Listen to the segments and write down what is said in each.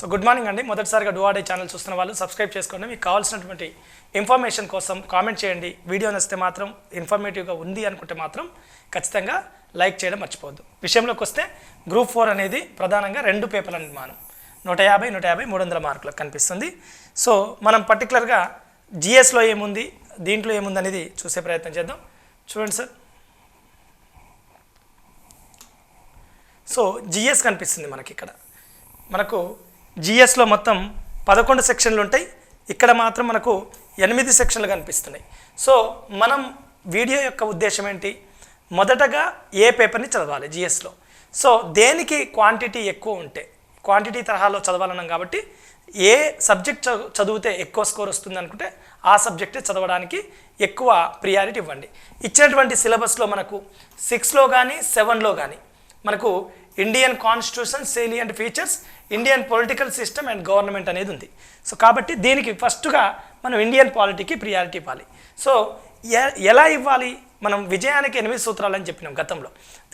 So good morning అండి. మొదటిసారిగా డూఆడే channel చూస్తున్న వాళ్ళు సబ్స్క్రైబ్ చేసుకోండి. మీకు కావాల్సినటువంటి ఇన్ఫర్మేషన్ కోసం కామెంట్ చేయండి. వీడియో నచ్చితే మాత్రం ఇన్ఫర్మేటివ్గా ఉంది అనుకుంటే మాత్రం ఖచ్చితంగా లైక్ చేయడం మర్చిపోవద్దు. విషయంలోకి వస్తే గ్రూప్ ఫోర్ అనేది ప్రధానంగా రెండు పేపర్ల నిర్మాణం. నూట యాభై నూట యాభై మూడు వందల మార్కులకు కనిపిస్తుంది. సో మనం పర్టికులర్గా జిఎస్లో ఏముంది దీంట్లో ఏముంది అనేది చూసే ప్రయత్నం చేద్దాం. చూడండి సార్ సో జిఎస్ కనిపిస్తుంది మనకి ఇక్కడ. మనకు జిఎస్లో మొత్తం పదకొండు సెక్షన్లు ఉంటాయి. ఇక్కడ మాత్రం మనకు ఎనిమిది సెక్షన్లు కనిపిస్తున్నాయి. సో మనం వీడియో యొక్క ఉద్దేశం ఏంటి? మొదటగా ఏ పేపర్ని చదవాలి జిఎస్లో సో దేనికి క్వాంటిటీ ఎక్కువ ఉంటే క్వాంటిటీ తరహాలో చదవాలన్నాం కాబట్టి ఏ సబ్జెక్ట్ చదివితే ఎక్కువ స్కోర్ వస్తుంది అనుకుంటే ఆ సబ్జెక్టే చదవడానికి ఎక్కువ ప్రియారిటీ ఇవ్వండి. ఇచ్చినటువంటి సిలబస్లో మనకు సిక్స్లో కానీ సెవెన్లో కానీ మనకు Indian constitution salient features Indian political system and government అనేది ఉంది. సో కాబట్టి దీనికి ఫస్ట్గా మనం ఇండియన్ పాలిటీకి ప్రియారిటీ ఇవ్వాలి. సో ఎ- ఎలా ఇవ్వాలి? మనం విజయానికి ఎనిమిది సూత్రాలు అని చెప్పినాం గతంలో.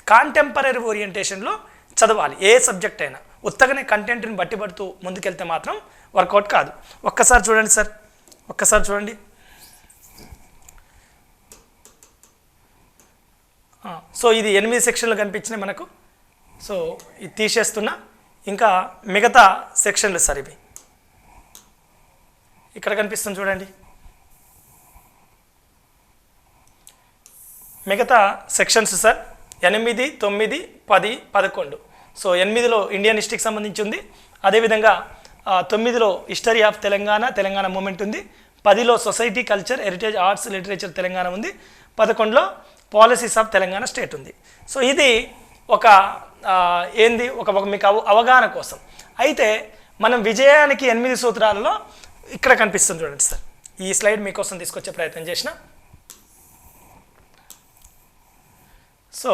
కాంటెంపరీ ఓరియంటేషన్లో చదవాలి ఏ సబ్జెక్ట్ అయినా. ఉత్తగనే కంటెంట్ని బట్టి పడుతూ ముందుకెళ్తే మాత్రం వర్కౌట్ కాదు. ఒక్కసారి చూడండి సార్. ఒక్కసారి చూడండి. సో ఇది ఎనిమిది సెక్షన్లు కనిపించినాయి మనకు. సో ఇది తీసేస్తున్నా. ఇంకా మిగతా సెక్షన్లు సార్ ఇవి. ఇక్కడ కనిపిస్తుంది చూడండి. మిగతా సెక్షన్స్ సార్ ఎనిమిది తొమ్మిది పది పదకొండు. సో ఎనిమిదిలో ఇండియన్ హిస్టరీకి సంబంధించి ఉంది. అదేవిధంగా తొమ్మిదిలో history of Telangana Telangana movement ఉంది. పదిలో society culture heritage arts literature Telangana ఉంది. పదకొండులో పాలసీస్ ఆఫ్ తెలంగాణ స్టేట్ ఉంది. సో ఇది ఒక ఏంది ఒక ఒక మీకు అవ అవగాహన కోసం. అయితే మనం విజయానికి ఎనిమిది సూత్రాలలో ఇక్కడ కనిపిస్తుంది చూడండి సార్. ఈ స్లైడ్ మీకోసం తీసుకొచ్చే ప్రయత్నం చేసిన. సో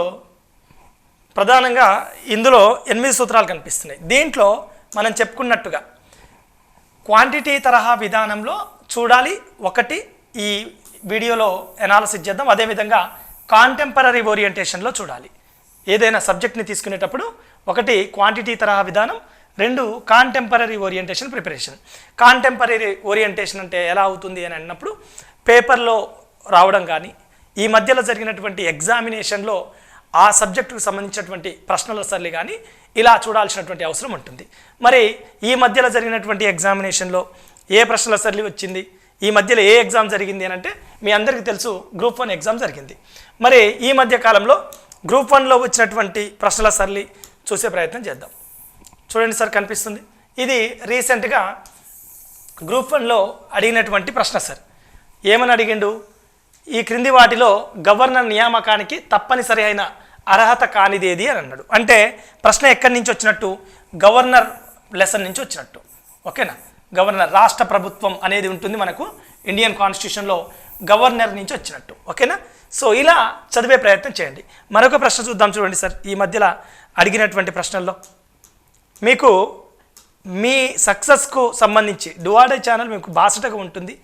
ప్రధానంగా ఇందులో ఎనిమిది సూత్రాలు కనిపిస్తున్నాయి. దీంట్లో మనం చెప్పుకున్నట్టుగా క్వాంటిటీ తరహా విధానంలో చూడాలి ఒకటి ఈ వీడియోలో ఎనాలసిస్ చేద్దాం. అదేవిధంగా కాంటెంపరీ ఓరియంటేషన్లో చూడాలి. ఏదైనా సబ్జెక్ట్ని తీసుకునేటప్పుడు ఒకటి క్వాంటిటీ తరహా విధానం రెండు contemporary orientation preparation contemporary orientation అంటే ఎలా అవుతుంది అని అన్నప్పుడు పేపర్లో రావడం కానీ ఈ మధ్యలో జరిగినటువంటి ఎగ్జామినేషన్లో ఆ సబ్జెక్టుకు సంబంధించినటువంటి ప్రశ్నల సరళి కానీ ఇలా చూడాల్సినటువంటి అవసరం ఉంటుంది. మరి ఈ మధ్యలో జరిగినటువంటి ఎగ్జామినేషన్లో ఏ ప్రశ్నల సరళి వచ్చింది? ఈ మధ్యలో ఏ ఎగ్జామ్ జరిగింది అని అంటే మీ అందరికీ తెలుసు గ్రూప్ వన్ ఎగ్జామ్ జరిగింది. మరి ఈ మధ్య కాలంలో గ్రూప్ వన్లో వచ్చినటువంటి ప్రశ్నల సర్లి చూసే ప్రయత్నం చేద్దాం. చూడండి సార్ కనిపిస్తుంది. ఇది రీసెంట్గా గ్రూప్ వన్లో అడిగినటువంటి ప్రశ్న సార్. ఏమని అడిగిండు? ఈ క్రింది వాటిలో గవర్నర్ నియామకానికి తప్పనిసరి అయిన అర్హత కానిదేది అని అన్నాడు. అంటే ప్రశ్న ఎక్కడి నుంచి వచ్చినట్టు? గవర్నర్ లెసన్ నుంచి వచ్చినట్టు. ఓకేనా? గవర్నర్ రాష్ట్ర ప్రభుత్వం అనేది ఉంటుంది మనకు ఇండియన్ కాన్స్టిట్యూషన్లో గవర్నర్ నుంచి వచ్చినట్టు. ఓకేనా? సో ఇలా చదివే ప్రయత్నం చేయండి. మరొక ప్రశ్న చూద్దాం చూడండి సార్ ఈ మధ్యలో అడిగినటువంటి ప్రశ్నల్లో. మీకు మీ సక్సెస్కు సంబంధించి డువాడే ఛానల్ మీకు బాసటగా ఉంటుంది.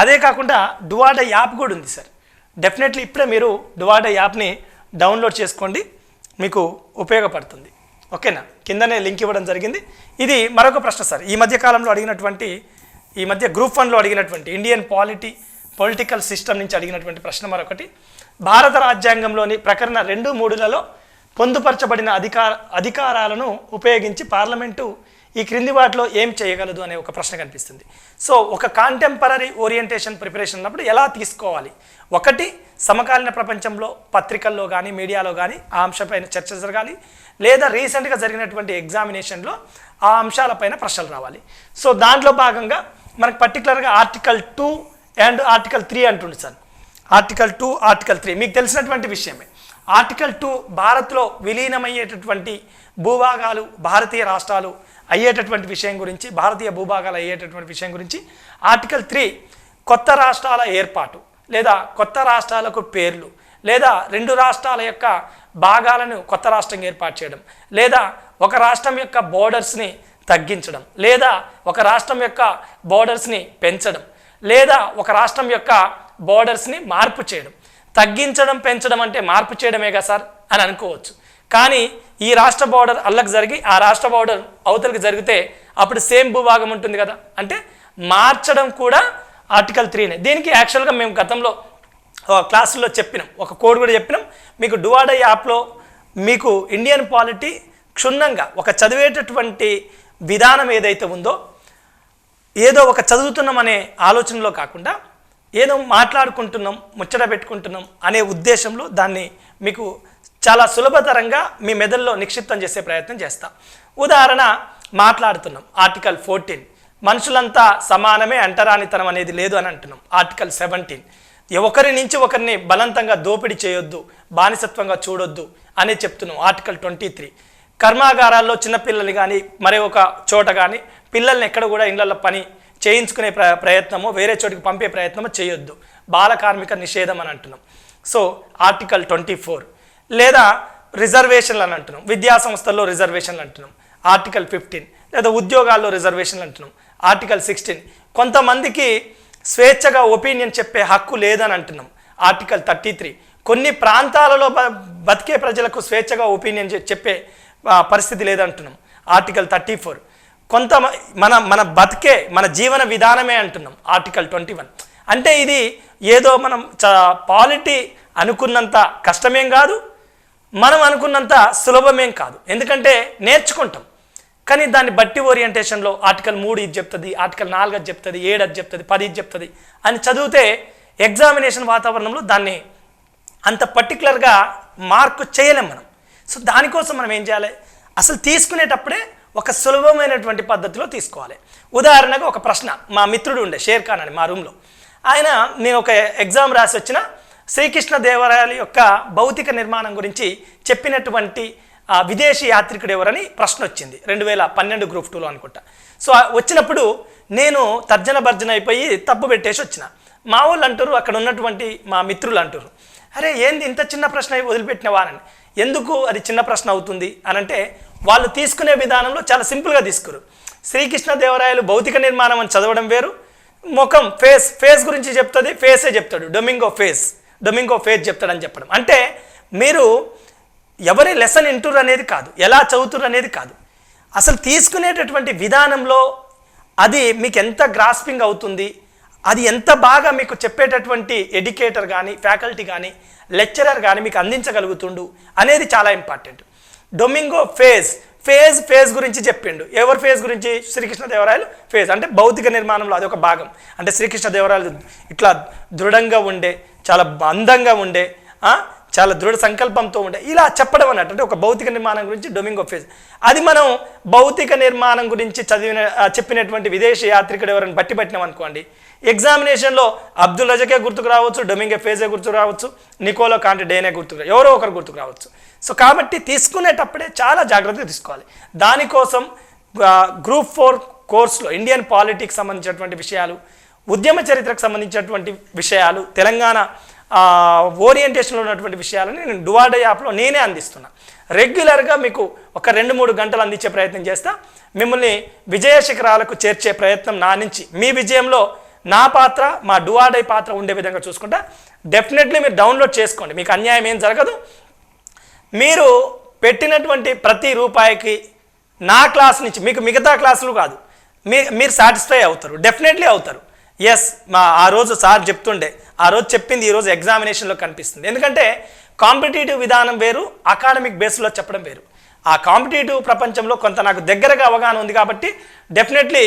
అదే కాకుండా డువాడే యాప్ కూడా ఉంది సార్. డెఫినెట్లీ ఇప్పుడే మీరు డువాడే యాప్ని డౌన్లోడ్ చేసుకోండి. మీకు ఉపయోగపడుతుంది. ఓకేనా? కిందనే లింక్ ఇవ్వడం జరిగింది. ఇది మరొక ప్రశ్న సార్. ఈ మధ్య కాలంలో అడిగినటువంటి ఈ మధ్య గ్రూప్ వన్లో అడిగినటువంటి ఇండియన్ పాలిటీ పొలిటికల్ సిస్టమ్ నుంచి అడిగినటువంటి ప్రశ్న మరొకటి. భారత రాజ్యాంగంలోని ప్రకరణ రెండు మూడులలో పొందుపరచబడిన అధికార అధికారాలను ఉపయోగించి పార్లమెంటు ఈ క్రింది వాటిలో ఏం చేయగలదు అనే ఒక ప్రశ్న కనిపిస్తుంది. సో ఒక కాంటెంపరీ ఓరియంటేషన్ ప్రిపరేషన్ ఉన్నప్పుడు ఎలా తీసుకోవాలి? ఒకటి సమకాలీన ప్రపంచంలో పత్రికల్లో కానీ మీడియాలో కానీ ఆ అంశంపైన చర్చ జరగాలి. లేదా రీసెంట్గా జరిగినటువంటి ఎగ్జామినేషన్లో ఆ అంశాలపైన ప్రశ్నలు రావాలి. సో దాంట్లో భాగంగా మనకు పర్టికులర్గా article two and article three అంటుండే sir. Article two article three. మీకు తెలిసినటువంటి విషయమే. ఆర్టికల్ టూ భారత్లో విలీనమయ్యేటటువంటి భూభాగాలు భారతీయ రాష్ట్రాలు అయ్యేటటువంటి విషయం గురించి భారతీయ భూభాగాలు అయ్యేటటువంటి విషయం గురించి ఆర్టికల్ త్రీ కొత్త రాష్ట్రాల ఏర్పాటు లేదా కొత్త రాష్ట్రాలకు పేర్లు లేదా రెండు రాష్ట్రాల యొక్క భాగాలను కొత్త రాష్ట్రం ఏర్పాటు చేయడం లేదా ఒక రాష్ట్రం యొక్క బోర్డర్స్ని తగ్గించడం లేదా ఒక రాష్ట్రం యొక్క బోర్డర్స్ని పెంచడం లేదా ఒక రాష్ట్రం యొక్క బోర్డర్స్ని మార్పు చేయడం. తగ్గించడం పెంచడం అంటే మార్పు చేయడమే కదా సార్ అని అనుకోవచ్చు. కానీ ఈ రాష్ట్ర బార్డర్ అల్లకి జరిగి ఆ రాష్ట్ర బార్డర్ అవతలకి జరిగితే అప్పుడు సేమ్ భూభాగం ఉంటుంది కదా. అంటే మార్చడం కూడా ఆర్టికల్ త్రీనే దీనికి యాక్చువల్గా మేము గతంలో క్లాసుల్లో చెప్పినాం. ఒక కోడ్ కూడా చెప్పినాం. మీకు డువాడా యాప్లో మీకు ఇండియన్ పాలిటీ క్షుణ్ణంగా ఒక చదివేటటువంటి విధానం ఏదైతే ఉందో ఏదో ఒక చదువుతున్నాం అనే ఆలోచనలో కాకుండా ఏదో మాట్లాడుకుంటున్నాం ముచ్చట పెట్టుకుంటున్నాం అనే ఉద్దేశంలో దాన్ని మీకు చాలా సులభతరంగా మీ మెదడులో నిక్షిప్తం చేసే ప్రయత్నం చేస్తాం. ఉదాహరణ మాట్లాడుతున్నాం ఆర్టికల్ ఫోర్టీన్. మనుషులంతా సమానమే అంటరానితనం అనేది లేదు అని అంటున్నాం. Article seventeen. ఒకరి నుంచి ఒకరిని బలవంతంగా దోపిడీ చేయొద్దు బానిసత్వంగా చూడొద్దు అనే చెప్తున్నాం. Article twenty three. కర్మాగారాల్లో చిన్నపిల్లల్ని కానీ మరే ఒక చోట కానీ పిల్లల్ని ఎక్కడ కూడా ఇళ్ళలో పని చేయించుకునే ప్ర ప్రయత్నము వేరే చోటికి పంపే ప్రయత్నము చేయొద్దు. బాల కార్మిక నిషేధం అని అంటున్నాం. సో ఆర్టికల్ ట్వంటీ ఫోర్ లేదా రిజర్వేషన్లు అని అంటున్నాం. విద్యా సంస్థల్లో రిజర్వేషన్లు అంటున్నాం. ఆర్టికల్ ఫిఫ్టీన్ లేదా ఉద్యోగాల్లో రిజర్వేషన్లు అంటున్నాం. ఆర్టికల్ సిక్స్టీన్ కొంతమందికి స్వేచ్ఛగా ఒపీనియన్ చెప్పే హక్కు లేదని అంటున్నాం. ఆర్టికల్ థర్టీ త్రీ కొన్ని ప్రాంతాలలో బ బతికే ప్రజలకు స్వేచ్ఛగా ఒపీనియన్ చెప్పే పరిస్థితి లేదంటున్నాం. ఆర్టికల్ థర్టీ ఫోర్ కొంత మన మన బతికే మన జీవన విధానమే అంటున్నాం ఆర్టికల్ ట్వంటీ వన్ అంటే ఇది ఏదో మనం చ పాలిటీ అనుకున్నంత కష్టమేం కాదు మనం అనుకున్నంత సులభమేం కాదు. ఎందుకంటే నేర్చుకుంటాం. కానీ దాన్ని బట్టి ఓరియంటేషన్లో ఆర్టికల్ మూడు ఇది చెప్తుంది ఆర్టికల్ నాలుగు అది చెప్తుంది ఏడు అది చెప్తుంది పది ఇది చెప్తుంది అని చదివితే ఎగ్జామినేషన్ వాతావరణంలో దాన్ని అంత పర్టికులర్గా మార్కు చేయలేం మనం. సో దానికోసం మనం ఏం చేయాలి? అసలు తీసుకునేటప్పుడే ఒక సులభమైనటువంటి పద్ధతిలో తీసుకోవాలి. ఉదాహరణకు ఒక ప్రశ్న. మా మిత్రుడు ఉండే షేర్ ఖాన్ అని మా రూమ్లో. ఆయన నేను ఒక ఎగ్జామ్ రాసి వచ్చిన శ్రీకృష్ణ దేవరాయల యొక్క భౌతిక నిర్మాణం గురించి చెప్పినటువంటి విదేశీ యాత్రికుడు ఎవరని ప్రశ్న వచ్చింది. రెండు వేల పన్నెండు గ్రూప్ టూలో అనుకుంటా. సో వచ్చినప్పుడు నేను తర్జన భర్జన అయిపోయి తప్పు పెట్టేసి వచ్చిన. మా వాళ్ళు అంటారు అక్కడ ఉన్నటువంటి మా మిత్రులు అంటారు. అరే ఏంది ఇంత చిన్న ప్రశ్న వదిలిపెట్టిన వారని ఎందుకు అది చిన్న ప్రశ్న అవుతుంది అని అంటే వాళ్ళు తీసుకునే విధానంలో చాలా సింపుల్గా తీసుకురు. శ్రీకృష్ణదేవరాయలు భౌతిక నిర్మాణం అని చదవడం వేరు. ముఖం ఫేస్ ఫేస్ గురించి చెప్తుంది ఫేసే చెప్తాడు. డొమింగో ఫేస్ డొమింగో ఫేస్ చెప్తాడని చెప్పడం. అంటే మీరు ఎవరి లెసన్ వింటురు అనేది కాదు ఎలా చదువుతురు అనేది కాదు. అసలు తీసుకునేటటువంటి విధానంలో అది మీకు ఎంత గ్రాస్పింగ్ అవుతుంది? అది ఎంత బాగా మీకు చెప్పేటటువంటి ఎడ్యుకేటర్ కానీ ఫ్యాకల్టీ కానీ లెక్చరర్ కానీ మీకు అందించగలుగుతుండు అనేది చాలా ఇంపార్టెంట్ డొమింగో ఫేజ్ ఫేజ్ ఫేజ్ గురించి చెప్పిండు. ఎవరి ఫేజ్ గురించి? శ్రీకృష్ణదేవరాయలు ఫేజ్ అంటే భౌతిక నిర్మాణంలో అది ఒక భాగం. అంటే శ్రీకృష్ణదేవరాయలు ఇట్లా దృఢంగా ఉండే చాలా అందంగా ఉండే చాలా దృఢ సంకల్పంతో ఉండే ఇలా చెప్పడం అన్నట్టు. అంటే ఒక భౌతిక నిర్మాణం గురించి డొమింగో ఫేజ్ అది మనం భౌతిక నిర్మాణం గురించి చదివిన చెప్పినటువంటి విదేశీ యాత్రికుడు ఎవరైనా బట్టి పట్టినాం అనుకోండి ఎగ్జామినేషన్లో అబ్దుల్ రజకే గుర్తుకు రావచ్చు డొమింగే ఫేజే గుర్తుకు రావచ్చు నికోలో కాంటి డేనే గుర్తుకు ఎవరో ఒకరు గుర్తుకు రావచ్చు. సో కాబట్టి తీసుకునేటప్పుడే చాలా జాగ్రత్త తీసుకోవాలి. దానికోసం గ్రూప్ ఫోర్ కోర్సులో ఇండియన్ పాలిటిక్స్ సంబంధించినటువంటి విషయాలు ఉద్యమ చరిత్రకు సంబంధించినటువంటి విషయాలు తెలంగాణ ఓరియంటేషన్లో ఉన్నటువంటి విషయాలని నేను డువాడే యాప్లో నేనే అందిస్తున్నా. రెగ్యులర్గా మీకు ఒక రెండు మూడు గంటలు అందించే ప్రయత్నం చేస్తా. మిమ్మల్ని విజయ శిఖరాలకు చేర్చే ప్రయత్నం నా నుంచి మీ విజయంలో నా పాత్ర మా డువాడై పాత్ర ఉండే విధంగా చూసుకుంటా. డెఫినెట్లీ మీరు డౌన్లోడ్ చేసుకోండి. మీకు అన్యాయం ఏం జరగదు. మీరు పెట్టినటువంటి ప్రతి రూపాయికి నా క్లాస్ నుంచి మీకు మిగతా క్లాసులు కాదు. మీ మీరు సాటిస్ఫై అవుతారు. డెఫినెట్లీ అవుతారు. ఎస్ మా ఆ రోజు సార్ చెప్తుండే. ఆ రోజు చెప్పింది ఈరోజు ఎగ్జామినేషన్లో కనిపిస్తుంది. ఎందుకంటే కాంపిటేటివ్ విధానం వేరు అకాడమిక్ బేస్లో చెప్పడం వేరు. ఆ కాంపిటేటివ్ ప్రపంచంలో కొంత నాకు దగ్గరగా అవగాహన ఉంది కాబట్టి డెఫినెట్లీ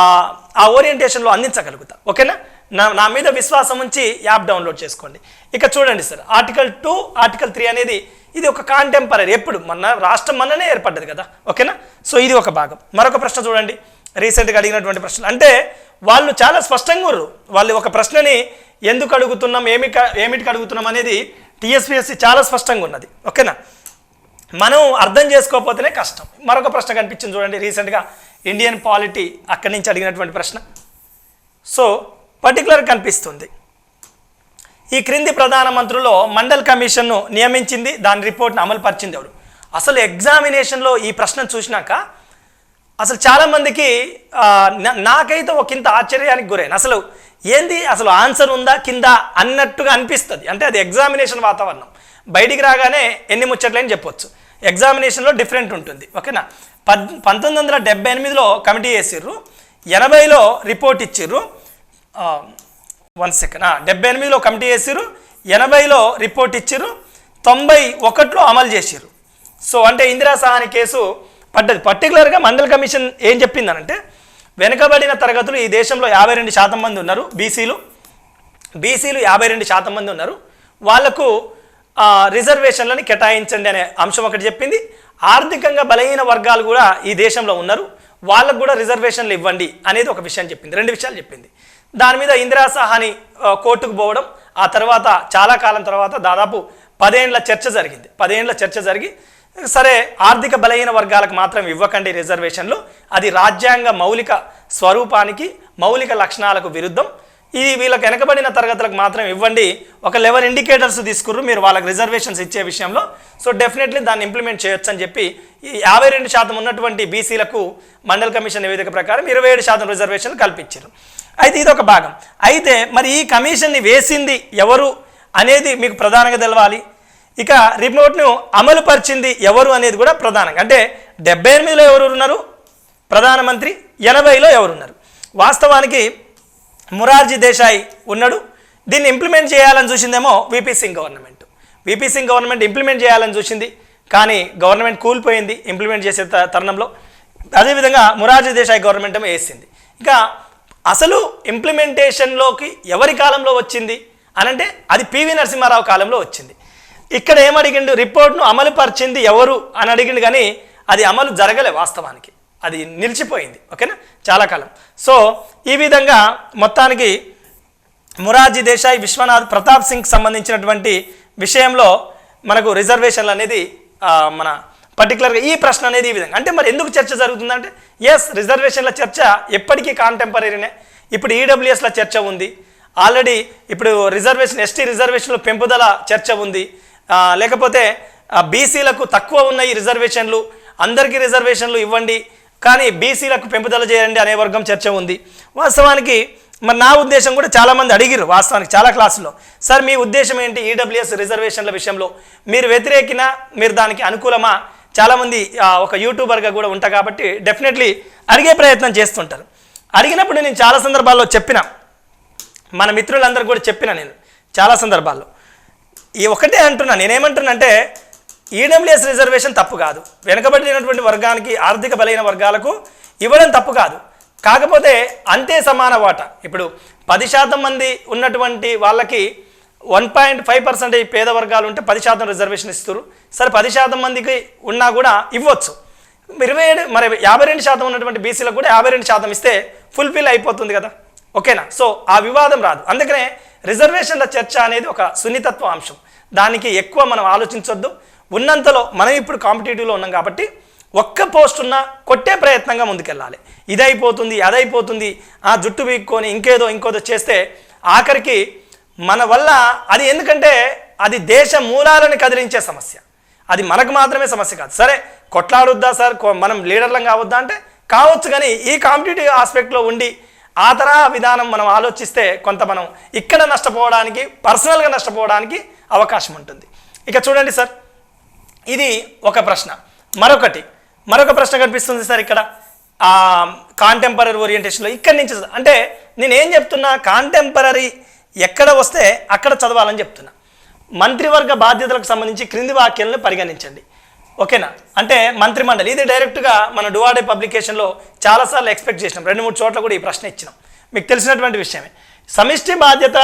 ఆ ఓరియంటేషన్లో అందించగలుగుతా. ఓకేనా? నా నా మీద విశ్వాసం ఉంచి యాప్ డౌన్లోడ్ చేసుకోండి. ఇక చూడండి sir article two article three అనేది ఇది ఒక కాంటెంపరీ ఎప్పుడు మన రాష్ట్రం మొన్ననే ఏర్పడ్డది కదా. ఓకేనా? సో ఇది ఒక భాగం. మరొక ప్రశ్న చూడండి. రీసెంట్గా అడిగినటువంటి ప్రశ్నలు. అంటే వాళ్ళు చాలా స్పష్టంగా ఉర్రు వాళ్ళు ఒక ప్రశ్నని ఎందుకు అడుగుతున్నాం ఏమి ఏమిటికి అడుగుతున్నాం అనేది టీఎస్పీఎస్సీ చాలా స్పష్టంగా ఉన్నది. ఓకేనా? మనం అర్థం చేసుకోకపోతేనే కష్టం. మరొక ప్రశ్న కనిపించింది చూడండి రీసెంట్గా. ఇండియన్ పాలిటీ అక్కడి నుంచి అడిగినటువంటి ప్రశ్న. సో పర్టికులర్ కనిపిస్తుంది. ఈ క్రింది ప్రధానమంత్రుల్లో మండల్ కమిషన్ను నియమించింది దాని రిపోర్ట్ని అమలు పరిచింది ఎవరు? అసలు ఎగ్జామినేషన్లో ఈ ప్రశ్న చూసినాక అసలు చాలామందికి నాకైతే ఒక ఇంత ఆశ్చర్యానికి గురైన. అసలు ఏంది? అసలు ఆన్సర్ ఉందా కింద అన్నట్టుగా అనిపిస్తుంది. అంటే అది ఎగ్జామినేషన్ వాతావరణం. బయటికి రాగానే ఎన్ని ముచ్చట్లేని చెప్పొచ్చు. ఎగ్జామినేషన్లో డిఫరెంట్ ఉంటుంది ఓకేనా? పద్ పంతొమ్మిది వందల డెబ్బై ఎనిమిదిలో కమిటీ వేసిర్రు ఎనభైలో రిపోర్ట్ ఇచ్చిర్రు వన్ సెకండ్ డెబ్బై ఎనిమిదిలో కమిటీ వేసిర్రు ఎనభైలో రిపోర్ట్ ఇచ్చిర్రు తొంభై ఒకటిలో అమలు చేసిర్రు. సో అంటే ఇందిరా సహాని కేసు పడ్డది. పర్టికులర్గా మండల కమిషన్ ఏం చెప్పిందనంటే వెనుకబడిన తరగతులు ఈ దేశంలో యాభై రెండు శాతం మంది ఉన్నారు బీసీలు. బీసీలు యాభై రెండు శాతం మంది ఉన్నారు. వాళ్ళకు రిజర్వేషన్లని కేటాయించండి అనే అంశం ఒకటి చెప్పింది. ఆర్థికంగా బలహీన వర్గాలు కూడా ఈ దేశంలో ఉన్నారు. వాళ్ళకు కూడా రిజర్వేషన్లు ఇవ్వండి అనేది ఒక విషయం చెప్పింది. రెండు విషయాలు చెప్పింది. దాని మీద ఇందిరా సహాని కోర్టుకు పోవడం ఆ తర్వాత చాలా కాలం తర్వాత దాదాపు పదేండ్ల చర్చ జరిగింది. పదేండ్ల చర్చ జరిగి సరే ఆర్థిక బలహీన వర్గాలకు మాత్రం ఇవ్వకండి రిజర్వేషన్లు. అది రాజ్యాంగ మౌలిక స్వరూపానికి మౌలిక లక్షణాలకు విరుద్ధం. ఇది వీళ్ళకి వెనకబడిన తరగతులకు మాత్రం ఇవ్వండి. ఒక లెవెల్ ఇండికేటర్స్ తీసుకుర్రు మీరు వాళ్ళకి రిజర్వేషన్స్ ఇచ్చే విషయంలో. సో డెఫినెట్లీ దాన్ని ఇంప్లిమెంట్ చేయొచ్చు అని చెప్పి ఈ యాభై రెండు శాతం ఉన్నటువంటి బీసీలకు మండల్ కమిషన్ నివేదిక ప్రకారం ఇరవై ఏడు శాతం రిజర్వేషన్లు కల్పించారు. అయితే ఇది ఒక భాగం. అయితే మరి ఈ కమిషన్ని వేసింది ఎవరు అనేది మీకు ప్రధానంగా తెలవాలి. ఇక రిమోట్ను అమలు పరిచింది ఎవరు అనేది కూడా ప్రధానంగా. అంటే డెబ్బై ఎనిమిదిలో ఎవరు ఉన్నారు? ప్రధానమంత్రి ఎనభైలో ఎవరున్నారు వాస్తవానికి మురార్జీ దేశాయ్ ఉన్నాడు. దీన్ని ఇంప్లిమెంట్ చేయాలని చూసిందేమో VP Singh government VP Singh government implement చేయాలని చూసింది. కానీ గవర్నమెంట్ కూలిపోయింది ఇంప్లిమెంట్ చేసే త- తరుణంలో. అదేవిధంగా మురార్జీ దేశాయ్ గవర్నమెంట్ ఏమో వేసింది. ఇక అసలు ఇంప్లిమెంటేషన్లోకి ఎవరి కాలంలో వచ్చింది? అనంటే అది పివి నరసింహారావు కాలంలో వచ్చింది. ఇక్కడ ఏమడిగిండు? రిపోర్ట్ను అమలుపరిచింది ఎవరు? అని అడిగిండు కానీ అది అమలు జరగలే వాస్తవానికి. అది నిలిచిపోయింది. ఓకేనా? చాలా కాలం. సో ఈ విధంగా మొత్తానికి మురార్జీ దేశాయ్ విశ్వనాథ్ ప్రతాప్ సింగ్ సంబంధించినటువంటి విషయంలో మనకు రిజర్వేషన్లు అనేది మన పర్టికులర్గా ఈ ప్రశ్న అనేది ఈ విధంగా. అంటే మరి ఎందుకు చర్చ జరుగుతుందంటే ఎస్ రిజర్వేషన్ల చర్చ ఎప్పటికీ కాంటెంపరీనే ఇప్పుడు ఈడబ్ల్యూఎస్ల చర్చ ఉంది. ఆల్రెడీ ఇప్పుడు రిజర్వేషన్ ఎస్టీ రిజర్వేషన్లు పెంపుదల చర్చ ఉంది. లేకపోతే బీసీలకు తక్కువ ఉన్న ఈ రిజర్వేషన్లు అందరికీ రిజర్వేషన్లు ఇవ్వండి. కానీ బీసీలకు పెంపుదల చేయండి అనే వర్గం చర్చ ఉంది. వాస్తవానికి మరి నా ఉద్దేశం కూడా చాలామంది అడిగిరు వాస్తవానికి చాలా క్లాసులో సార్ మీ ఉద్దేశం ఏంటి ఈడబ్ల్యూఎస్ రిజర్వేషన్ల విషయంలో? మీరు వ్యతిరేకినా మీరు దానికి అనుకూలమా? చాలామంది ఒక యూట్యూబర్గా కూడా ఉంటా కాబట్టి డెఫినెట్లీ అడిగే ప్రయత్నం చేస్తుంటారు. అడిగినప్పుడు నేను చాలా సందర్భాల్లో చెప్పిన. మన మిత్రులందరూ కూడా చెప్పిన నేను చాలా సందర్భాల్లో. ఈ ఒకటే అంటున్నా నేనేమంటున్నానంటే ఈడబ్ల్యూఎస్ రిజర్వేషన్ తప్పు కాదు. వెనుకబడినటువంటి వర్గానికి ఆర్థిక బలైన వర్గాలకు ఇవ్వడం తప్పు కాదు. కాకపోతే అంతే సమాన వాటా. ఇప్పుడు పది శాతం మంది ఉన్నటువంటి వాళ్ళకి వన్ పాయింట్ ఫైవ్ పర్సెంటేజ్ పేద వర్గాలు ఉంటే పది శాతం రిజర్వేషన్ ఇస్తారు సరే పది శాతం మందికి ఉన్నా కూడా ఇవ్వచ్చు. ఇరవై ఏడు మరి యాభై రెండు శాతం ఉన్నటువంటి బీసీలకు కూడా యాభై రెండు శాతం ఇస్తే ఫుల్ఫిల్ అయిపోతుంది కదా. ఓకేనా? సో ఆ వివాదం రాదు. అందుకనే రిజర్వేషన్ల చర్చ అనేది ఒక సున్నితత్వ అంశం. దానికి ఎక్కువ మనం ఆలోచించొద్దు. ఉన్నంతలో మనం ఇప్పుడు కాంపిటేటివ్లో ఉన్నాం కాబట్టి ఒక్క పోస్ట్ ఉన్నా కొట్టే ప్రయత్నంగా ముందుకెళ్ళాలి. ఇదైపోతుంది అదైపోతుంది ఆ జుట్టు వీక్కొని ఇంకేదో ఇంకోదో చేస్తే ఆఖరికి మన వల్ల అది ఎందుకంటే అది దేశ మూలాలను కదిలించే సమస్య. అది మనకు మాత్రమే సమస్య కాదు. సరే కొట్లాడొద్దా సార్? మనం లీడర్లం కావద్దా అంటే కావచ్చు కానీ ఈ కాంపిటేటివ్ ఆస్పెక్ట్లో ఉండి ఆ తరహా విధానం మనం ఆలోచిస్తే కొంత మనం ఇక్కడ నష్టపోవడానికి పర్సనల్గా నష్టపోవడానికి అవకాశం ఉంటుంది. ఇక చూడండి సార్ ఇది ఒక ప్రశ్న. మరొకటి. మరొక ప్రశ్న కనిపిస్తుంది సార్ ఇక్కడ. కాంటెంపరీ ఓరియంటేషన్లో ఇక్కడి నుంచి అంటే నేను ఏం చెప్తున్నా కాంటెంపరీ ఎక్కడ వస్తే అక్కడ చదవాలని చెప్తున్నా. మంత్రివర్గ బాధ్యతలకు సంబంధించి క్రింది వాక్యాలను పరిగణించండి. ఓకేనా? అంటే మంత్రిమండలి ఇది డైరెక్ట్గా మన డువాడే పబ్లికేషన్లో చాలాసార్లు ఎక్స్పెక్ట్ చేసినాం. రెండు మూడు చోట్ల కూడా ఈ ప్రశ్న ఇచ్చినాం. మీకు తెలిసినటువంటి విషయమే. సమిష్టి బాధ్యత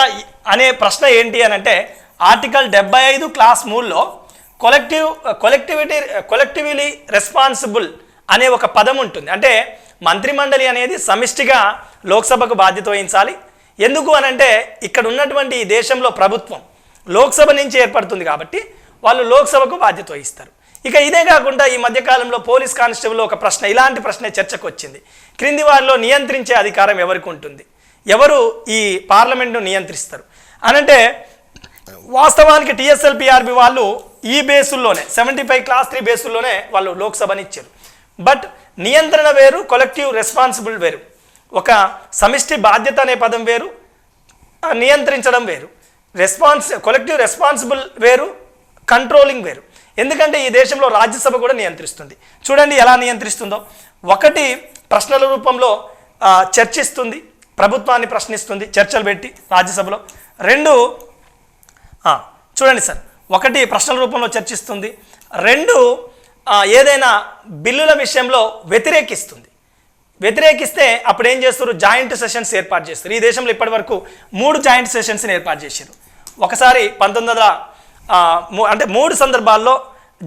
అనే ప్రశ్న ఏంటి అని అంటే ఆర్టికల్ డెబ్బై ఐదు క్లాస్ మూడులో కొలెక్టివ్ కొలెక్టివిటీ కొలెక్టివ్లీ రెస్పాన్సిబుల్ అనే ఒక పదం ఉంటుంది. అంటే మంత్రిమండలి అనేది సమిష్టిగా లోక్సభకు బాధ్యత వహించాలి. ఎందుకు అని అంటే ఇక్కడ ఉన్నటువంటి ఈ దేశంలో ప్రభుత్వం లోక్సభ నుంచి ఏర్పడుతుంది కాబట్టి వాళ్ళు లోక్సభకు బాధ్యత వహిస్తారు. ఇక ఇదే కాకుండా ఈ మధ్యకాలంలో పోలీస్ కానిస్టేబుల్ ఒక ప్రశ్న ఇలాంటి ప్రశ్నే చర్చకు వచ్చింది. క్రింది వారిలో నియంత్రించే అధికారం ఎవరికి ఉంటుంది? ఎవరు ఈ పార్లమెంట్ను నియంత్రిస్తారు? అనంటే వాస్తవానికి టీఎస్ఎల్పిఆర్బి వాళ్ళు ఈ బేసుల్లోనే సెవెంటీ ఫైవ్ క్లాస్ త్రీ బేసుల్లోనే వాళ్ళు లోక్సభని ఇచ్చారు. బట్ నియంత్రణ వేరు కొలెక్టివ్ రెస్పాన్సిబుల్ వేరు. ఒక సమిష్టి బాధ్యత అనే పదం వేరు నియంత్రించడం వేరు. రెస్పాన్స్ కొలెక్టివ్ రెస్పాన్సిబుల్ వేరు కంట్రోలింగ్ వేరు. ఎందుకంటే ఈ దేశంలో రాజ్యసభ కూడా నియంత్రిస్తుంది. చూడండి ఎలా నియంత్రిస్తుందో. ఒకటి ప్రశ్నల రూపంలో చర్చిస్తుంది ప్రభుత్వాన్ని ప్రశ్నిస్తుంది చర్చలు పెట్టి రాజ్యసభలో. రెండు చూడండి సార్. ఒకటి ప్రశ్నల రూపంలో చర్చిస్తుంది. రెండు ఏదైనా బిల్లుల విషయంలో వ్యతిరేకిస్తుంది. వ్యతిరేకిస్తే అప్పుడు ఏం చేస్తారు? జాయింట్ సెషన్స్ ఏర్పాటు చేస్తారు. ఈ దేశంలో ఇప్పటివరకు మూడు జాయింట్ సెషన్స్ని ఏర్పాటు చేశారు. ఒకసారి పంతొమ్మిది వందల అంటే మూడు సందర్భాల్లో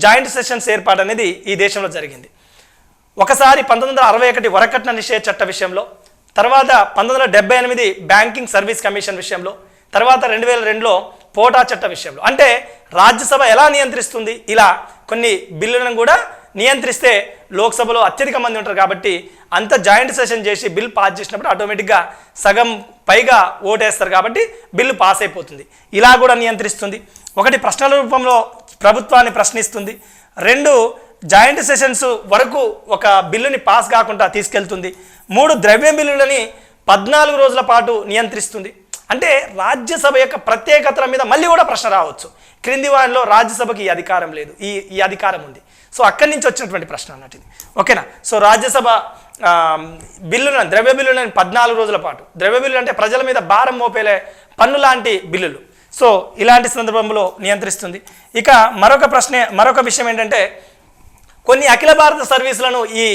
జాయింట్ సెషన్స్ ఏర్పాటు అనేది ఈ దేశంలో జరిగింది. ఒకసారి పంతొమ్మిది వందల అరవై ఒకటి వరకట్న నిషేధ చట్ట విషయంలో తర్వాత పంతొమ్మిది వందల డెబ్బై ఎనిమిది బ్యాంకింగ్ సర్వీస్ కమిషన్ విషయంలో తర్వాత రెండు వేల రెండులో పోటా చట్ట విషయంలో. అంటే రాజ్యసభ ఎలా నియంత్రిస్తుంది? ఇలా కొన్ని బిల్లులను కూడా నియంత్రిస్తే లోక్సభలో అత్యధిక మంది ఉంటారు కాబట్టి అంత జాయింట్ సెషన్ చేసి బిల్ పాస్ చేసినప్పుడు ఆటోమేటిక్గా సగం పైగా ఓటేస్తారు కాబట్టి బిల్లు పాస్ అయిపోతుంది. ఇలా కూడా నియంత్రిస్తుంది. ఒకటి ప్రశ్నల రూపంలో ప్రభుత్వాన్ని ప్రశ్నిస్తుంది. రెండు జాయింట్ సెషన్స్ వరకు ఒక బిల్లుని పాస్ కాకుండా తీసుకెళ్తుంది. మూడు ద్రవ్య బిల్లులని పద్నాలుగు రోజుల పాటు నియంత్రిస్తుంది. అంటే రాజ్యసభ యొక్క ప్రత్యేకతల మీద మళ్ళీ కూడా ప్రశ్న రావచ్చు. క్రింది వారిలో రాజ్యసభకి ఈ అధికారం లేదు. ఈ ఈ అధికారం ఉంది. సో అక్కడి నుంచి వచ్చినటువంటి ప్రశ్న అన్నట్టు ఇది. ఓకేనా? సో రాజ్యసభ బిల్లులను ద్రవ్య బిల్లులను పద్నాలుగు రోజుల పాటు. ద్రవ్య బిల్లులు అంటే ప్రజల మీద భారం మోపేలే పన్ను లాంటి బిల్లులు. సో ఇలాంటి సందర్భంలో నియంత్రిస్తుంది. ఇక మరొక ప్రశ్న మరొక విషయం ఏంటంటే కొన్ని అఖిల భారత సర్వీసులను ఈ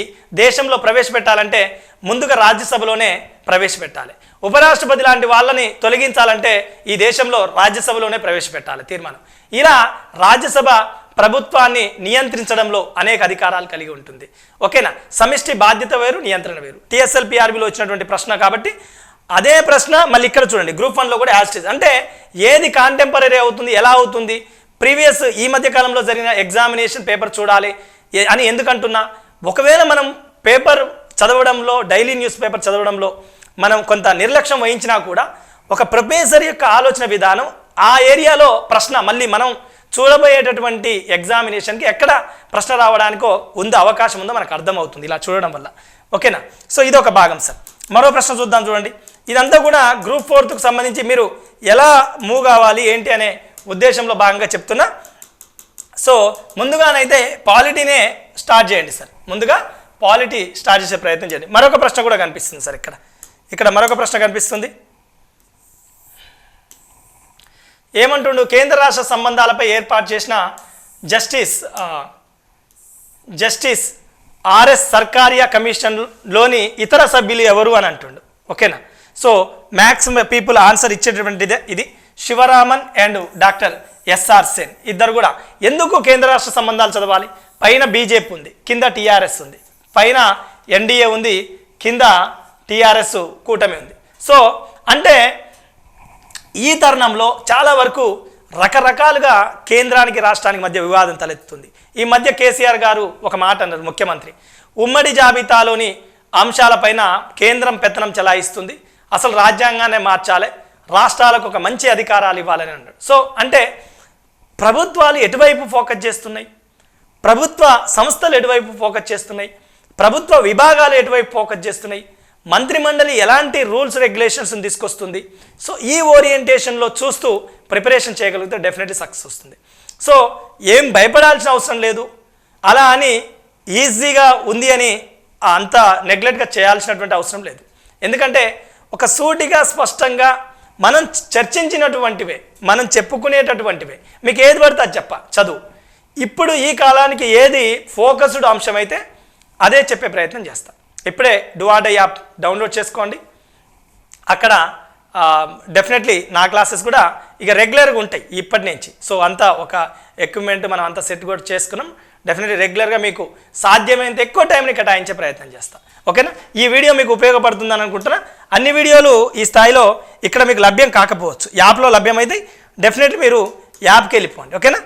దేశంలో ప్రవేశపెట్టాలంటే ముందుగా రాజ్యసభలోనే ప్రవేశపెట్టాలి. ఉపరాష్ట్రపతి లాంటి వాళ్ళని తొలగించాలంటే ఈ దేశంలో రాజ్యసభలోనే ప్రవేశపెట్టాలి తీర్మానం. ఇలా రాజ్యసభ ప్రభుత్వాన్ని నియంత్రించడంలో అనేక అధికారాలు కలిగి ఉంటుంది. ఓకేనా? సమిష్టి బాధ్యత వేరు నియంత్రణ వేరు. టీఎస్ఎల్పిఆర్బిలో వచ్చినటువంటి ప్రశ్న కాబట్టి అదే ప్రశ్న మళ్ళీ ఇక్కడ చూడండి గ్రూప్ వన్లో కూడా యాస్టేజ్ అంటే ఏది కాంటెంపరీ అవుతుంది ఎలా అవుతుంది? ప్రీవియస్ ఈ మధ్య కాలంలో జరిగిన ఎగ్జామినేషన్ పేపర్ చూడాలి అని ఎందుకంటున్నా? ఒకవేళ మనం పేపర్ చదవడంలో డైలీ న్యూస్ పేపర్ చదవడంలో మనం కొంత నిర్లక్ష్యం వహించినా కూడా ఒక ప్రొఫెసర్ యొక్క ఆలోచన విధానం ఆ ఏరియాలో ప్రశ్న మళ్ళీ మనం చూడబోయేటటువంటి ఎగ్జామినేషన్కి ఎక్కడ ప్రశ్న రావడానికో ఉందో అవకాశం ఉందో మనకు అర్థమవుతుంది ఇలా చూడడం వల్ల. ఓకేనా? సో ఇది ఒక భాగం సార్. మరో ప్రశ్న చూద్దాం చూడండి. ఇదంతా కూడా గ్రూప్ ఫోర్త్కు సంబంధించి మీరు ఎలా మూవ్ కావాలి ఏంటి అనే ఉద్దేశంలో భాగంగా చెప్తున్నా. సో ముందుగానైతే పాలిటీనే స్టార్ట్ చేయండి సార్. ముందుగా పాలిటీ స్టార్ట్ చేసే ప్రయత్నం చేయండి. మరొక ప్రశ్న కూడా కనిపిస్తుంది సార్ ఇక్కడ. ఇక్కడ మరొక ప్రశ్న కనిపిస్తుంది. ఏమంటుండు కేంద్ర రాష్ట్ర సంబంధాలపై ఏర్పాటు చేసిన జస్టిస్ జస్టిస్ ఆర్ఎస్ సర్కారియా కమిషన్లోని ఇతర సభ్యులు ఎవరు అని అంటుండు. ఓకేనా? సో మ్యాక్సిమం పీపుల్ ఆన్సర్ ఇచ్చేటటువంటిదే ఇది. Sivaraman and doctor SR Sen. ఇద్దరు కూడా. ఎందుకు కేంద్ర రాష్ట్ర సంబంధాలు చదవాలి? పైన బీజేపీ ఉంది కింద టీఆర్ఎస్ ఉంది. పైన ఎన్డీఏ ఉంది కింద టీఆర్ఎస్ కూటమి ఉంది. సో అంటే ఈ తరుణంలో చాలా వరకు రకరకాలుగా కేంద్రానికి రాష్ట్రానికి మధ్య వివాదం తలెత్తుతుంది. ఈ మధ్య కేసీఆర్ గారు ఒక మాట అన్నారు ముఖ్యమంత్రి. ఉమ్మడి జాబితాలోని అంశాలపైన కేంద్రం పెత్తనం చెలాయిస్తుంది. అసలు రాజ్యాంగాన్ని మార్చాలి. రాష్ట్రాలకు ఒక మంచి అధికారాలు ఇవ్వాలని అన్నాడు. సో అంటే ప్రభుత్వాలు ఎటువైపు ఫోకస్ చేస్తున్నాయి? ప్రభుత్వ సంస్థలు ఎటువైపు ఫోకస్ చేస్తున్నాయి? ప్రభుత్వ విభాగాలు ఎటువైపు ఫోకస్ చేస్తున్నాయి? మంత్రిమండలి ఎలాంటి రూల్స్ రెగ్యులేషన్స్ తీసుకొస్తుంది? సో ఈ ఓరియంటేషన్లో చూస్తూ ప్రిపరేషన్ చేయగలిగితే డెఫినెట్లీ సక్సెస్ వస్తుంది. సో ఏం భయపడాల్సిన అవసరం లేదు. అలా అని ఈజీగా ఉంది అని అంత నెగ్లెక్ట్గా చేయాల్సినటువంటి అవసరం లేదు. ఎందుకంటే ఒక సూటిగా స్పష్టంగా మనం చర్చించినటువంటివే మనం చెప్పుకునేటటువంటివే. మీకు ఏది పడితే అది చెప్ప చదువు. ఇప్పుడు ఈ కాలానికి ఏది ఫోకస్డ్ అంశమైతే అదే చెప్పే ప్రయత్నం చేస్తాను ఇప్పుడే డువాడే యాప్ డౌన్లోడ్ చేసుకోండి. అక్కడ డెఫినెట్లీ నా క్లాసెస్ కూడా ఇక రెగ్యులర్గా ఉంటాయి ఇప్పటి నుంచి. సో అంతా ఒక ఎక్విప్మెంట్ మనం అంతా సెట్ కూడా చేసుకున్నాం. డెఫినెట్లీ రెగ్యులర్గా మీకు సాధ్యమైనంత ఎక్కువ టైంని కేటాయించే ప్రయత్నం చేస్తా. ఓకేనా? ఈ వీడియో మీకు ఉపయోగపడుతుందని అనుకుంటున్నా. అన్ని వీడియోలు ఈ స్థాయిలో ఇక్కడ మీకు లభ్యం కాకపోవచ్చు. యాప్లో లభ్యమైతే డెఫినెట్లీ మీరు యాప్కి వెళ్ళిపోండి. ఓకేనా?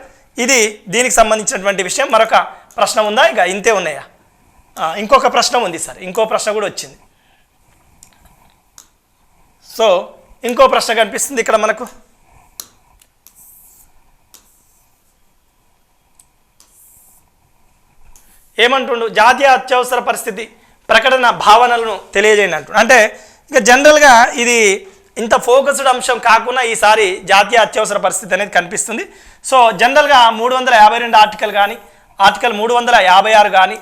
ఇది దీనికి సంబంధించినటువంటి విషయం. మరొక ప్రశ్న ఉందా? ఇక ఇంతే ఉన్నాయా? ఇంకొక ప్రశ్న ఉంది సార్. ఇంకో ప్రశ్న కూడా వచ్చింది. సో ఇంకో ప్రశ్న కనిపిస్తుంది ఇక్కడ మనకు. ఏమంటుండు? జాతీయ అత్యవసర పరిస్థితి ప్రకటన భావనలను తెలియజేయండి అంటుండు అంటే ఇక జనరల్గా ఇది ఇంత ఫోకస్డ్ అంశం కాకుండా ఈసారి జాతీయ అత్యవసర పరిస్థితి అనేది కనిపిస్తుంది. సో జనరల్గా మూడు వందల యాభై రెండు ఆర్టికల్ కానీ ఆర్టికల్ మూడు వందల యాభై ఆరు కానీ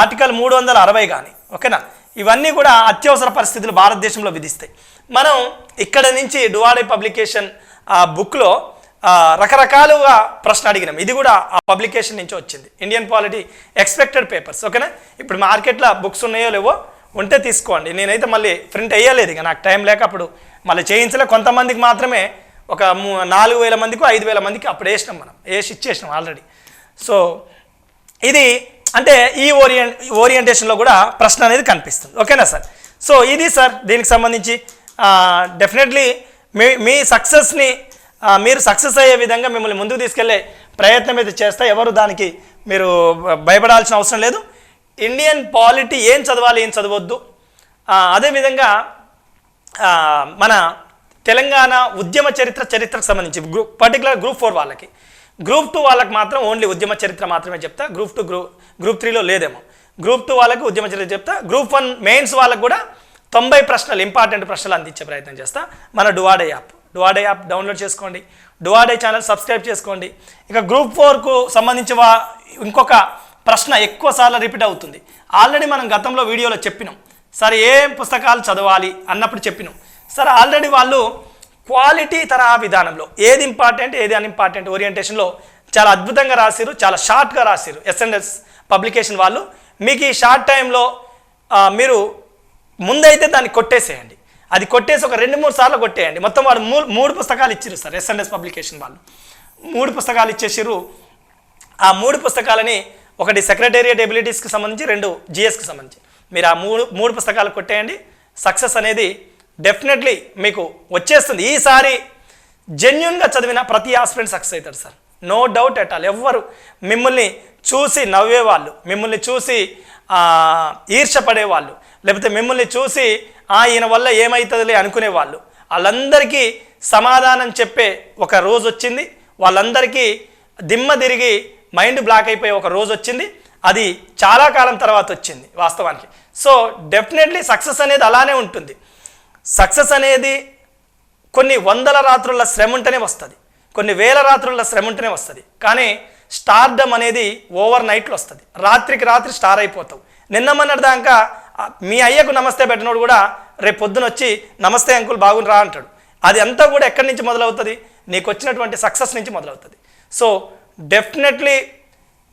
ఆర్టికల్ మూడు వందల అరవై కానీ ఓకేనా? ఇవన్నీ కూడా అత్యవసర పరిస్థితులు భారతదేశంలో విధిస్తాయి. మనం ఇక్కడ నుంచి డువాడే పబ్లికేషన్ ఆ బుక్లో రకరకాలుగా ప్రశ్న అడిగినాం. ఇది కూడా ఆ పబ్లికేషన్ నుంచి వచ్చింది. ఇండియన్ పాలిటీ ఎక్స్పెక్టెడ్ పేపర్స్ ఓకేనా? ఇప్పుడు మార్కెట్లో బుక్స్ ఉన్నాయో లేవో ఉంటే తీసుకోండి. నేనైతే మళ్ళీ ప్రింట్ అయ్యలేదు ఇక నాకు టైం లేక అప్పుడు మళ్ళీ చేయించలే. కొంతమందికి మాత్రమే ఒక నాలుగు వేల మందికి ఐదు వేల మందికి అప్పుడు వేసినాం మనం. వేసి ఇచ్చేసినాం ఆల్రెడీ. సో ఇది అంటే ఈ ఓరియం ఓరియంటేషన్లో కూడా ప్రశ్న అనేది కనిపిస్తుంది. ఓకేనా సార్? సో ఇది సార్ దీనికి సంబంధించి డెఫినెట్లీ మీ మీ సక్సెస్ని మీరు సక్సెస్ అయ్యే విధంగా మిమ్మల్ని ముందుకు తీసుకెళ్ళే ప్రయత్నం అయితే చేస్తే ఎవరు దానికి మీరు భయపడాల్సిన అవసరం లేదు. ఇండియన్ పాలిటీ ఏం చదవాలి ఏం చదవద్దు. అదేవిధంగా మన తెలంగాణ ఉద్యమ చరిత్ర చరిత్రకు సంబంధించి గ్రూప్ పర్టికులర్ గ్రూప్ ఫోర్ వాళ్ళకి. గ్రూప్ టూ వాళ్ళకి మాత్రం ఓన్లీ ఉద్యమ చరిత్ర మాత్రమే చెప్తా. గ్రూప్ టూ గ్రూప్ గ్రూప్ త్రీలో లేదేమో. గ్రూప్ టూ వాళ్ళకి ఉద్యమ చరిత్ర చెప్తా. గ్రూప్ వన్ మెయిన్స్ వాళ్ళకి కూడా తొంభై ప్రశ్నలు ఇంపార్టెంట్ ప్రశ్నలు అందించే ప్రయత్నం చేస్తా. మన డువాడే యాప్. డువాడే యాప్ డౌన్లోడ్ చేసుకోండి. డువాడే ఛానల్ సబ్స్క్రైబ్ చేసుకోండి. ఇక గ్రూప్ ఫోర్కు సంబంధించి వా ఇంకొక ప్రశ్న ఎక్కువ సార్లు రిపీట్ అవుతుంది. ఆల్రెడీ మనం గతంలో వీడియోలో చెప్పినాం. సరే ఏం పుస్తకాలు చదవాలి అన్నప్పుడు చెప్పినాం. సరే ఆల్రెడీ వాళ్ళు క్వాలిటీ తరహా విధానంలో ఏది ఇంపార్టెంట్ ఏది అన్ఇంపార్టెంట్ ఓరియంటేషన్లో చాలా అద్భుతంగా రాసిరు చాలా షార్ట్గా రాసిరు ఎస్ఎన్ఎస్ పబ్లికేషన్ వాళ్ళు. మీకు ఈ షార్ట్ టైంలో మీరు ముందైతే దాన్ని కొట్టేసేయండి. అది కొట్టేసి ఒక రెండు మూడు సార్లు కొట్టేయండి. మొత్తం వాళ్ళు మూడు మూడు పుస్తకాలు ఇచ్చారు సార్ ఎస్ఎన్ఎస్ పబ్లికేషన్ వాళ్ళు. మూడు పుస్తకాలు ఇచ్చేసిరు ఆ మూడు పుస్తకాలని ఒకటి సెక్రటేరియట్ ఎబిలిటీస్కి సంబంధించి రెండు జిఎస్కి సంబంధించి. మీరు ఆ మూడు మూడు పుస్తకాలు కొట్టేయండి. సక్సెస్ అనేది డెఫినెట్లీ మీకు వచ్చేస్తుంది. ఈసారి జెన్యున్గా చదివిన ప్రతి ఆస్పిరెంట్ సక్సెస్ అవుతాడు sir. No doubt at all ఎవ్వరు మిమ్మల్ని చూసి నవ్వేవాళ్ళు మిమ్మల్ని చూసి ఈర్షపడేవాళ్ళు లేకపోతే మిమ్మల్ని చూసి ఆ ఈయన వల్ల ఏమవుతుందిలే అనుకునేవాళ్ళు. వాళ్ళందరికీ సమాధానం చెప్పే ఒక రోజు వచ్చింది. వాళ్ళందరికీ దిమ్మ తిరిగి మైండ్ బ్లాక్ అయిపోయే ఒక రోజు వచ్చింది. అది చాలా కాలం తర్వాత వచ్చింది వాస్తవానికి. సో డెఫినెట్లీ సక్సెస్ అనేది అలానే ఉంటుంది. సక్సెస్ అనేది కొన్ని వందల రాత్రుల శ్రమ ఉంటేనే వస్తుంది. కొన్ని వేల రాత్రుల శ్రమ ఉంటేనే వస్తుంది. కానీ స్టార్డమ్ అనేది ఓవర్ నైట్లో వస్తుంది. రాత్రికి రాత్రి స్టార్ అయిపోతావు. నిన్న దాకా మీ అయ్యకు నమస్తే పెట్టినోడు కూడా రేపు పొద్దున వచ్చి నమస్తే అంకుల్ బాగుండ్రా అంటాడు. అది అంతా కూడా ఎక్కడి నుంచి మొదలవుతుంది? నీకు వచ్చినటువంటి సక్సెస్ నుంచి మొదలవుతుంది. సో డెఫినెట్లీ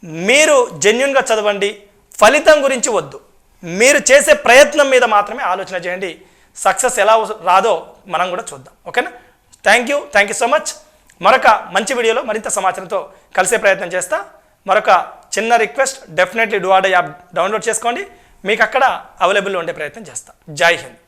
మీరు జెన్యున్గా చదవండి. ఫలితం గురించి వద్దు. మీరు చేసే ప్రయత్నం మీద మాత్రమే ఆలోచన చేయండి. సక్సెస్ ఎలా రాదో మనం కూడా చూద్దాం. ఓకేనా? Thank you thank you so much మరొక మంచి వీడియోలో మరింత సమాచారంతో కలిసే ప్రయత్నం చేస్తా. మరొక చిన్న రిక్వెస్ట్ డెఫినెట్లీ డూఆర్డే యాప్ డౌన్లోడ్ చేసుకోండి. మీకు అక్కడ అవైలబుల్ ఉండే ప్రయత్నం చేస్తా. జై హింద్.